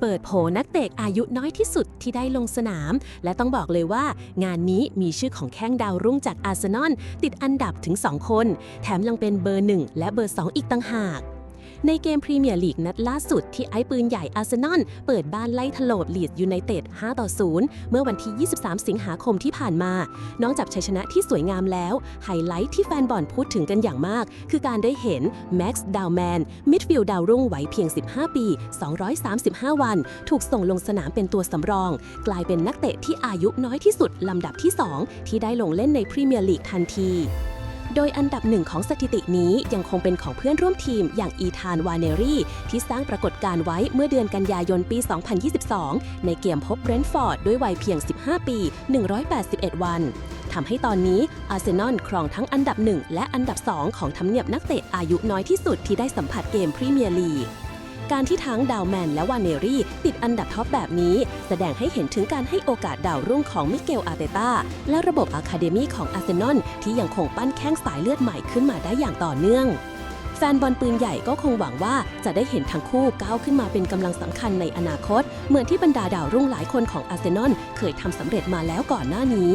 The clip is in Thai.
เปิดโผนักเตะอายุน้อยที่สุดที่ได้ลงสนาม และต้องบอกเลยว่า งานนี้มีชื่อของแข้งดาวรุ่งจากอาร์เซนอลติดอันดับถึง 2 คน แถมยังเป็นเบอร์ 1 และเบอร์ 2 อีกต่างหาก ในเกมพรีเมียร์ลีกนัดล่าสุดที่ไอ้ปืนใหญ่อาร์เซนอลเปิดบ้านไล่ถล่มลีดยูไนเต็ด 5 ต่อ 0 เมื่อวันที่ 23 สิงหาคมที่ผ่านมา นอกจากชัยชนะที่สวยงามแล้ว ไฮไลท์ที่แฟนบอลพูดถึงกันอย่างมาก คือการได้เห็นแม็กซ์ดาวแมนมิดฟิลด์ดาวรุ่งวัยเพียง 15 ปี 235 วัน ถูกส่งลงสนามเป็นตัวสำรอง กลายเป็นนักเตะที่อายุน้อยที่สุดลำดับที่ 2 ที่ได้ลงเล่นในพรีเมียร์ลีกทันที โดยอันดับหนึ่งของสถิตินี้ยังคงเป็นของเพื่อนร่วมทีมอย่างอีธานวาเนรี่ที่สร้างปรากฏการณ์ไว้เมื่อเดือนกันยายนปี 2022 ในเกมพบเบรนท์ฟอร์ดด้วยวัยเพียง 15 ปี 181 วันทำให้ตอนนี้อาร์เซนอลครองทั้งอันดับ 1 และอันดับ 2 ของทำเนียบนักเตะอายุน้อยที่สุดที่ได้สัมผัสเกมพรีเมียร์ลีก การที่ทั้งดาวแมนและวานเนรี่ ติดอันดับท็อปแบบนี้ แสดงให้เห็นถึงการให้โอกาสดาวรุ่งของมิเกลอาเตต้าและระบบอะคาเดมีของอาร์เซนอลที่ยังคงปั้นแข้งสายเลือดใหม่ขึ้นมาได้อย่างต่อเนื่องแฟนบอลปืนใหญ่ก็คงหวังว่าจะได้เห็นทั้งคู่ก้าวขึ้นมาเป็นกำลังสำคัญในอนาคต เหมือนที่บรรดาดาวรุ่งหลายคนของอาร์เซนอลเคยทำสำเร็จมาแล้วก่อนหน้านี้